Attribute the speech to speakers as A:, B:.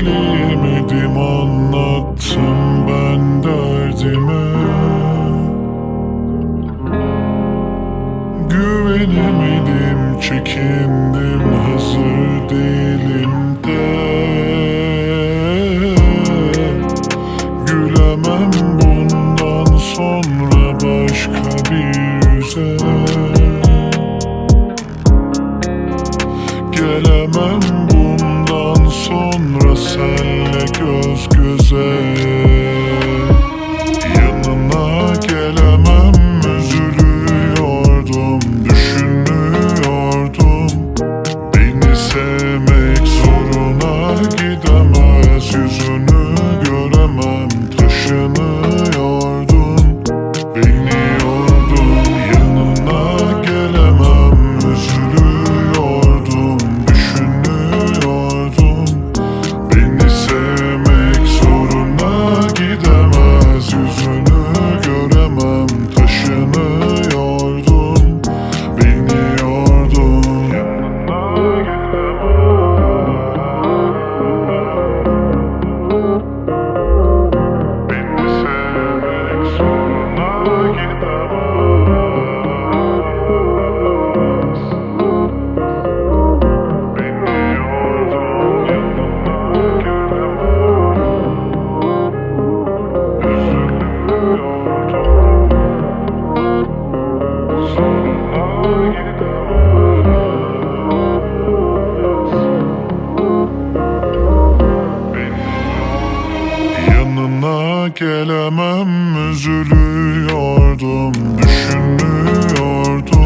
A: Bilemedim anlattım ben derdime Güvenemedim çekindim hazır değilim de. Gülemem bundan sonra başka bir yüze. Gelemem Look at the gelemem Üzülüyordum, düşünüyordum